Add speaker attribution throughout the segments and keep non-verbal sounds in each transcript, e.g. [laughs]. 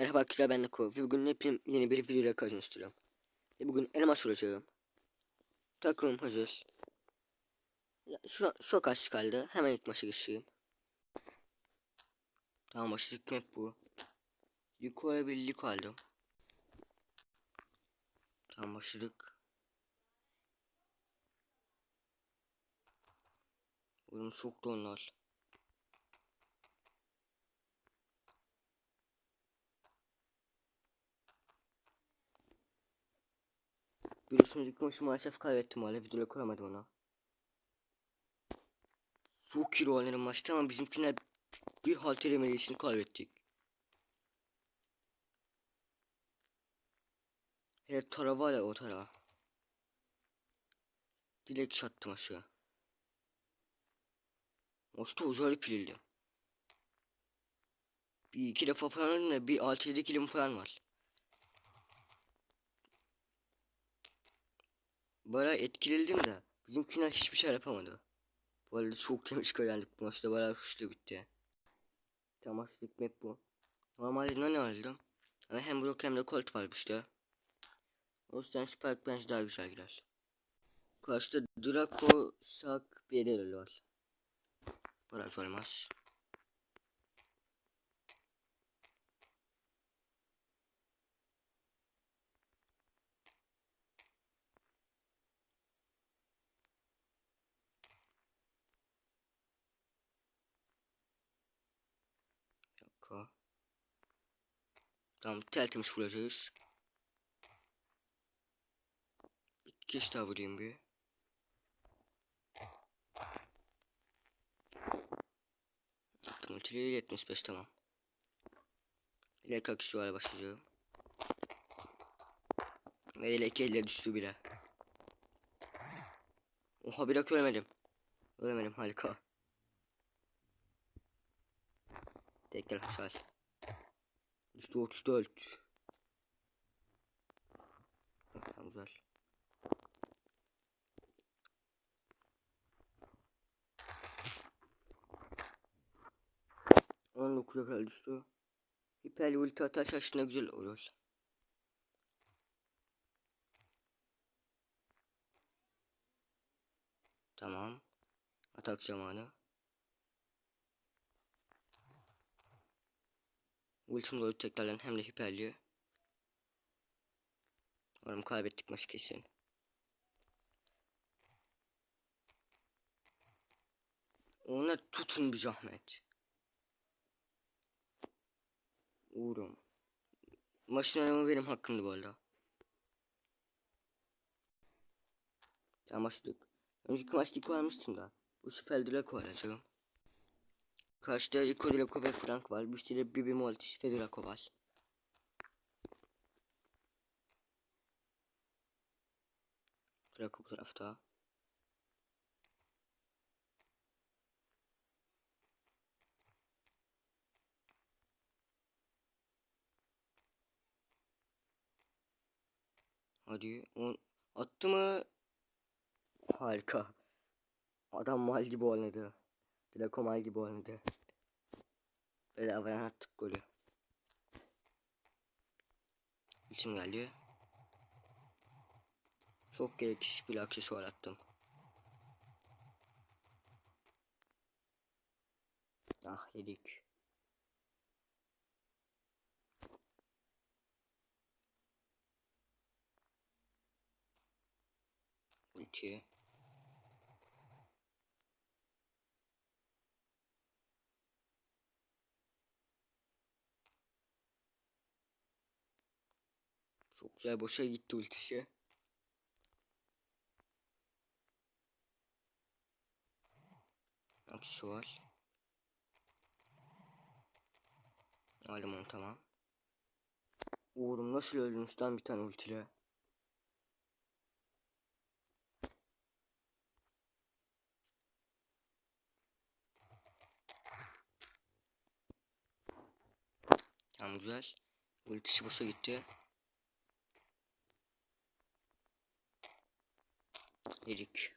Speaker 1: Merhaba arkadaşlar ben Niko ve bugün hepim yeni bir videoyla karşınızdayım. Ve bugün elmas vuracağım. Takımım hazır. Ya, Şu, çok az kaldı. Hemen ilk maça geçeyim. Tamam başladık map bu. Yukarı bir lig aldım. Tamam başladık. Oğlum çok da Biliyorsunuz ilk maçı maalesef kaybettim hala videoda kuramadım ona. Çok iyi oynadım maçta ama bizimkiler bir halt edemediği için kaybettik. Hele tara var ya o tara. Dilek çattım aşağı. Maçta uzalı pilildi. Bir iki defa falan bir 6-7 kilim falan var. Bayağı etkiledim de bizimkiler hiçbir şey yapamadı. Bu arada çok temiz kazandık bu maçta bayağı hızlı bitti. Tamam açtık map bu. Normalde ne aldım? Ama hem blok hem de colt varmış da. O yüzden Spike bence daha güzel girer. Karşıda Draco, Sak, de var. Burası olmaz. Dakika. Tamam tertemiz vuracağız. İki kez daha vurayım bir. Attım ultiyi 75 tamam. Bilek akışıyorlar başlıyor. Ve ilek elle düştü bile. Oha bir dakika ölemedim. Ölemedim harika. Tekrar hasar. Üstü 34. Tamam güzel. On dokuza kadar düştü. Hiper ulti atarsa aslında güzel olur. Tamam. Atak zamanı. Ultim doğru tekrardan hem de hiperliyor. Umarım kaybettik maç kesin. Ona tutun bir zahmet. Uğrum. Maçın önemi benim hakkımdı bu arada. Tamam başladık. Önceki maçta ilk almıştım da. Bu sefer Draco alacağım. Karşıda Rico Draco ve Frank var. De Bibi Mortis ve Draco var. Draco bu tarafta. Hadi on attı mı? Harika. Adam mal gibi oynadı. Mal gibi oynadı. Bedavadan attık golü. İçim geldi. Çok gereksiz bir aksesuar attım. Ah yedik. Ulti. Güzel boşa gitti ultisi. Akışı var. Aldım onu tamam. Uğurum nasıl öldünüz lan bir tane ultiyle. Tamam güzel. Ultisi boşa gitti. Yedik.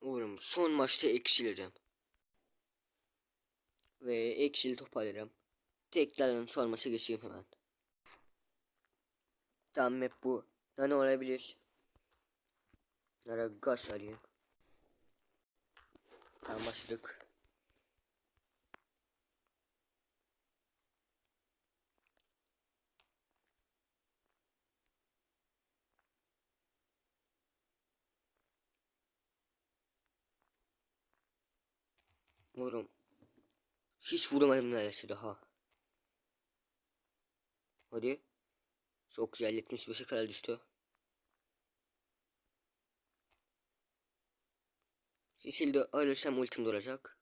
Speaker 1: Uğurum son maçta eksiledim. Ve ekşili toparlarım. Tekrardan sorması geçeyim hemen. Tamam hep bu. Da ne olabilir? Nara gaz arayayım. Tamam başladık. Vurum. Hiç vuramadım neredeyse daha. Hadi. Çok güzel 75'e kadar düştü. Sicil'de ölürsem ultim duracak.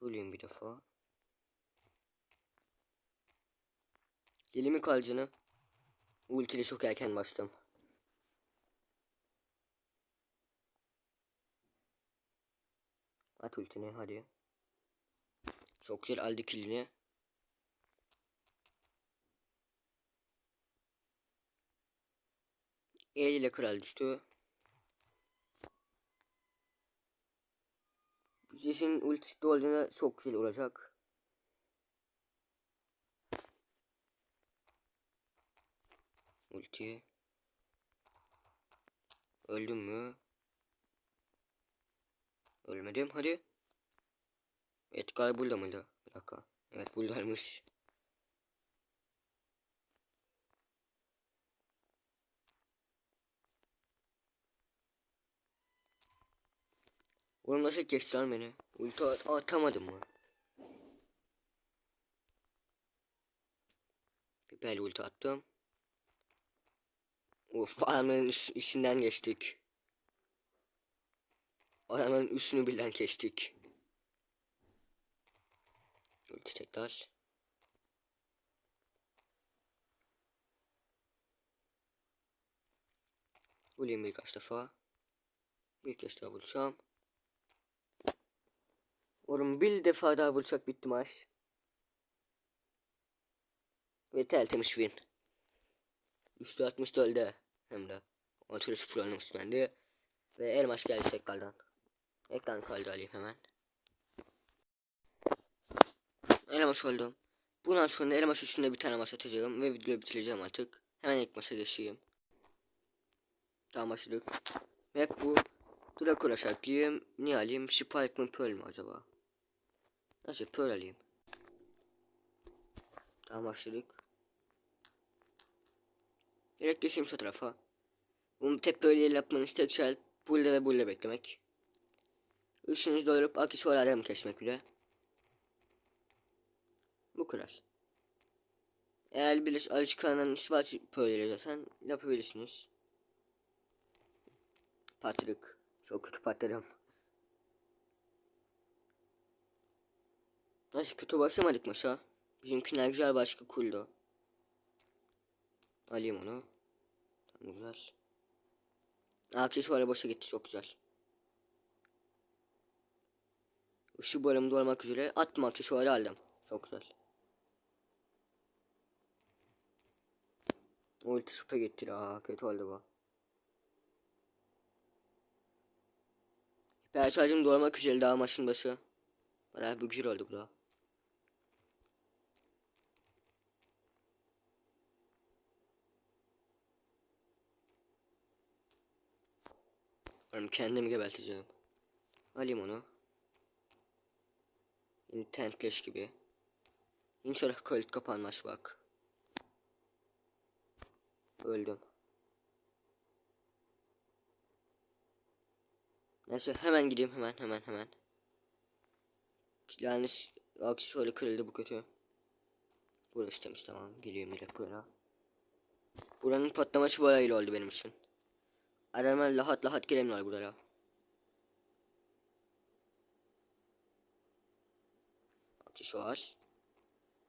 Speaker 1: Bulayım bir defa. Elimi kalcını. Ultiyle çok erken bastım. At ultini hadi. Çok güzel aldı killini. El ile kral düştü. Jess'in ultisi olduğunda çok güzel olacak. Ulti. Öldüm mü? Ölmedim hadi. Evet galiba burada mıydı? Bir dakika. Evet buradaymış. Oğlum nasıl kesti lan beni? Ulti at atamadım mı? Biber ulti attım. Of [laughs] adamın iş, işinden geçtik. Adamın üstünü birden geçtik. Ulti tekrar. Vurayım birkaç defa. Bir kez daha vuracağım. Oğlum bir defa daha vursak bitti maç. Ve tertemiz win. Üstü 60 öldü hem de. 10 0 olmuş bende. Ve el maç geldi tekrardan. Ekran kaydı alayım hemen. Elmas oldum. Bundan sonra elmas üstünde bir tane maç atacağım ve videoyu bitireceğim artık. Hemen ilk maça geçeyim. Tamam başladık. Ve bu Dracula şarkıyım. Ne alayım? Spike mı Pearl mü acaba? Nasıl Pearl alayım? Tamam başladık. Direkt geçeyim şu tarafa. Bunu tek böyle yapmanız tek şey burada ve burada beklemek. Üçünüz doyurup aksesuarlardan kesmek bile. Bu kadar. Eğer bir alışkanlığınız var böyle zaten yapabilirsiniz. Patlık. Çok kötü patlarım. Nasıl kötü başlamadık maşa? Bizimkiler güzel başka kuldu. Alayım onu. Tamam güzel. Aksesuarı boşa gitti çok güzel. Şu bölüm dolmak üzere attım aksesuarı aldım. Çok güzel. Ulti süper gitti aa kötü oldu bu. Ben şarjım dolmak üzere daha maçın başı. Bana bir güzel oldu bu da. Oğlum kendimi gebelteceğim. Alayım onu. Internet leş gibi. İnşallah kayıt kapanmaz bak. Öldüm. Neyse hemen gideyim hemen hemen hemen. Yani alkış şöyle kırıldı bu kötü. Burası temiz tamam. Geliyorum direkt buraya. Buranın patlaması bayağı oldu benim için. Adamlar lahat lahat gelemiyorlar buraya. Akış var.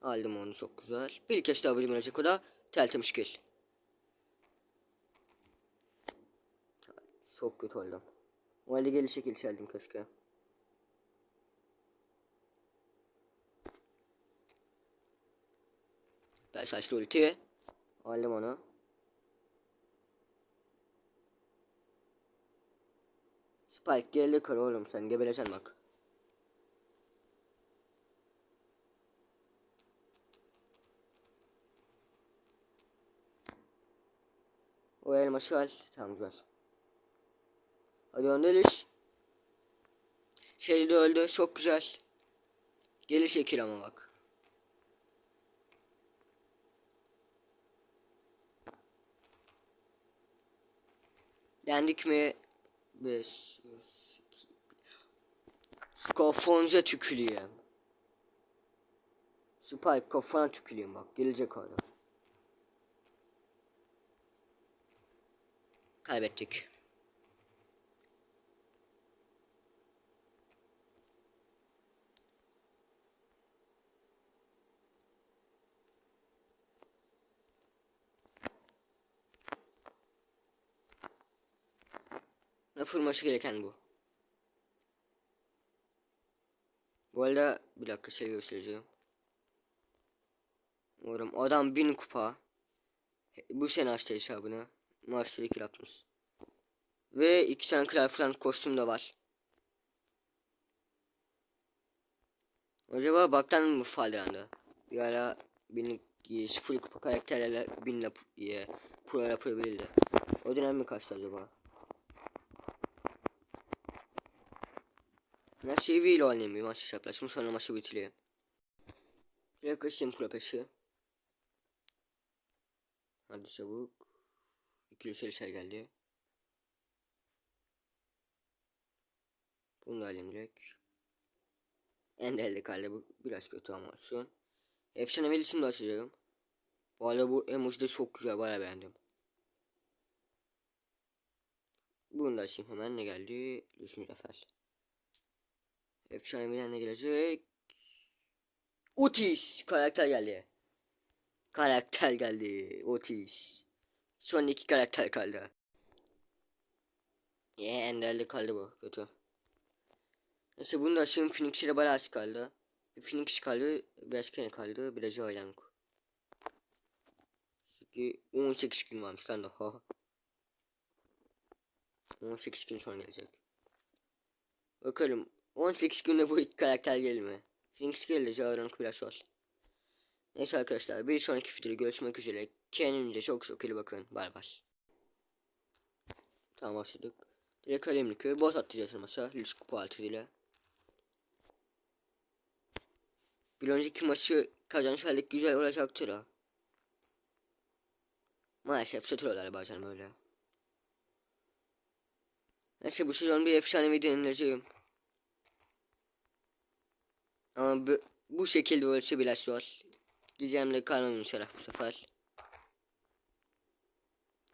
Speaker 1: Aldım onu çok güzel. Bir kez daha vurayım olacak o da. Tertemiz kill. Çok kötü oldum. O halde geri şekil çaldım keşke. Ben saçlı ulti. Aldım onu. Spike geldi kır oğlum sen gebeleceksin bak. O elması al. Tamam güzel. Hadi öndeliş. Şey de öldü. Çok güzel. Geri şekil ama bak. Dendik mi? 5 Kafanıza tüküleyim. Spike kafana tüküleyim bak. Gelecek hala. Kaybettik. Yapılması gereken bu. Bu arada bir dakika şey göstereceğim. Umarım adam bin kupa. Bu sene açtı hesabını. Master 2 yapmış. Ve iki tane Kral Frank kostüm de var. Acaba baktan mı fallandı? Bir ara bin sıfır kupa karakterlerle binle e, pro yapabilirdi. O dönem mi kaçtı acaba? Her şeyi V ile oynayayım maç hesaplaşma sonra maçı bitireyim. Yaklaşayım pro peşi. Hadi çabuk. İkili seyirciler geldi. Bunu da alayım direkt. Enderli kaldı bu biraz kötü ama olsun. Efsane isim de açacağım. Bu arada bu emoji de çok güzel baya beğendim. Bunu da açayım hemen ne geldi? Lüsmü Zafer. Efsane ne gelecek? Otis karakter geldi. Karakter geldi. Otis. Son iki karakter kaldı. Ye yeah, enderli kaldı bu. Kötü. Neyse bunu da açayım. Phoenix ile bayağı kaldı. Phoenix kaldı. Biraz kene kaldı. Biraz Aylank. Çünkü 18 gün varmış lan daha. 18 gün sonra gelecek. Bakalım 18 günde bu iki karakter gelir mi? Phoenix geldi. Aylank biraz var. Neyse arkadaşlar bir sonraki videoda görüşmek üzere. Kendinize çok çok iyi bakın. Bay bay. Tamam başladık. Direkt kalemli köy bot atacağız maça. Lüks kupa altı ile. Bir önceki maçı kazanış halde güzel olacaktır ha. Maalesef satıyorlar bazen böyle. Neyse bu sezon bir efsanevi deneyeceğim. Ama bu, bu şekilde olursa biraz zor. Gizemle kalmam inşallah bu sefer.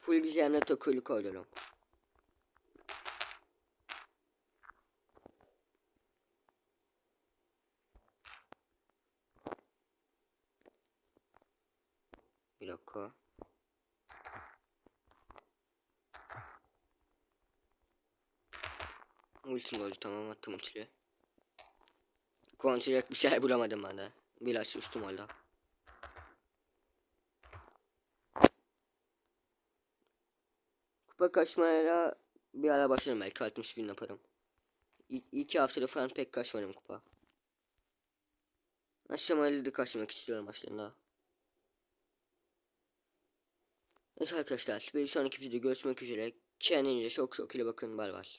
Speaker 1: Full gizemle takılı koydum. Bir dakika. Ultim oldu tamam attım ultiyi. Kontrol bir şey bulamadım ben de. Biraz sustum hala. Kupa kaçmaya bir ara başlarım belki 60 gün yaparım. İ iki haftada falan pek kaçmadım kupa. Aşamalı da kaçmak istiyorum başlarında. Neyse arkadaşlar bir sonraki videoda görüşmek üzere. Kendinize çok çok iyi bakın. Bay bay.